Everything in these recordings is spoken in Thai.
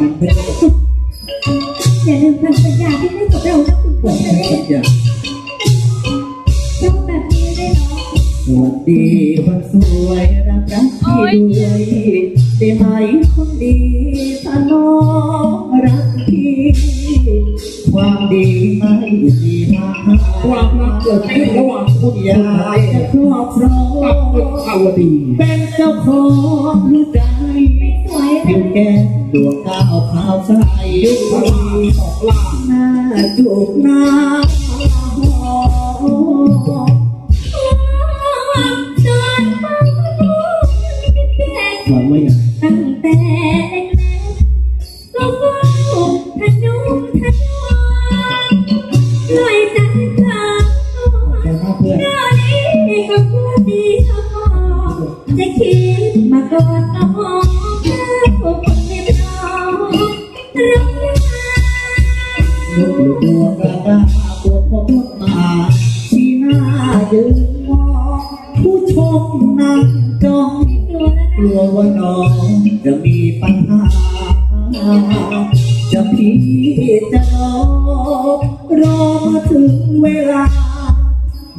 นั้นไม่ได้อย่าลืมคำสัญญาที่ให้กับเรานะคุณปู่อกทะให้เลทุกอย่างแบบนี้ได้เหรอสวัสดีคนสวยรักรักพี่ด้วยได้ไหมคนดีถ้าน้องรักพี่ความดีไม่ดีมาความรักเกิดขึ้นระหว่างคุณยายจะครอบครองกับคุณภาวดีเป็นเจ้าของหัวใจสวยเลอยู่แก้ม ดวงดาวขาวใสยุคลาสองลาหน้าจุกหน้าหอมจนมาเป็นแฟนหวังว่าอย่างตั้งแต่เล็กๆก็เฝ้าทะนุถนอมปล่อยใจเธอหน้าเพื่อนเรื่องนี้ก็พูดดีเท่าพอจะคิดมาก่อน ตัวกระด้าปวดพอพูดมาที่หน้ายืนมองผู้ชมนั่งจ้องกลัวว่าน้องจะมีปัญหา จะพี่จะน้องรอมาถึงเวลา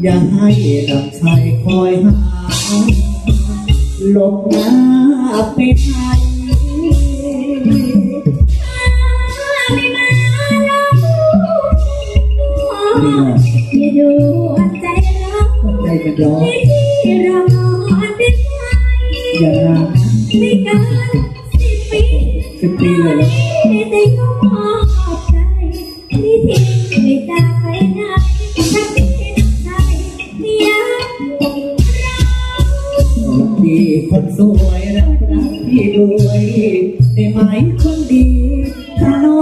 อย่าให้ดับชัยคอยหาหลบหน้าไปหน แล้วอย่าดูใจเราใจกันร้อนที่เรานอนเป็นไงอย่านะไม่เกินสิบปีสิบปีเลยแล้วแต่ก็มอใจนี่ทิ้งไม่จากไปไหนถ้าพี่น้ำใจอยากเรารักพี่คนสวยรักรักพี่ด้วยได้ไหมคนดีถ้าน้อ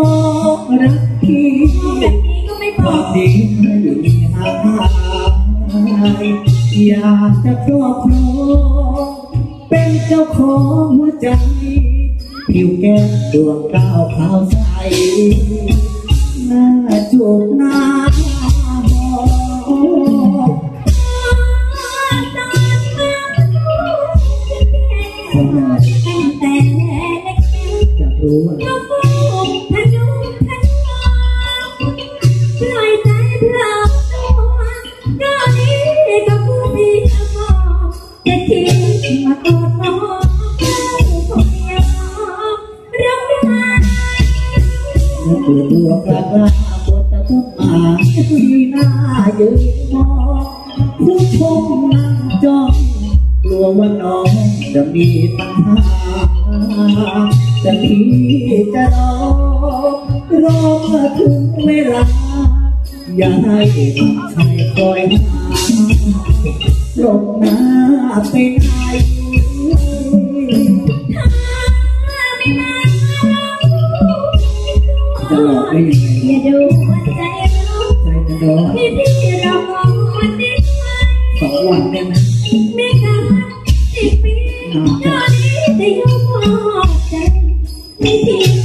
งรักพี่ ไม่พอวามดีไม่มีหายอยากจะครอบครองเป็นเจ้าของหัวใจ ผิวแก้มดวงดาวขาวใสหน้าจูบหน้าหอมคนอะไรตั้งแต่เล็กอยากรู้ว่า เมื่อเปิดตัวกระดาษบนตะพุ่มาที่หน้ายืนมองผู้ชมนั่งจ้องกลัวว่าน้องจะมีปัญหาจะพี่จะรอรอมาถึงเวลาอย่าให้น้องชายคอยหาลบหน้าไปไหน อกได้ยังไงอย่าดูว่าใจเราใจจะร้อนที่พี่เรามองคนได้ไหมสองวันได้ไหมไม่เกินสิบปีตอนนี้จะยอมมอบใจไม่ทิ้งไม่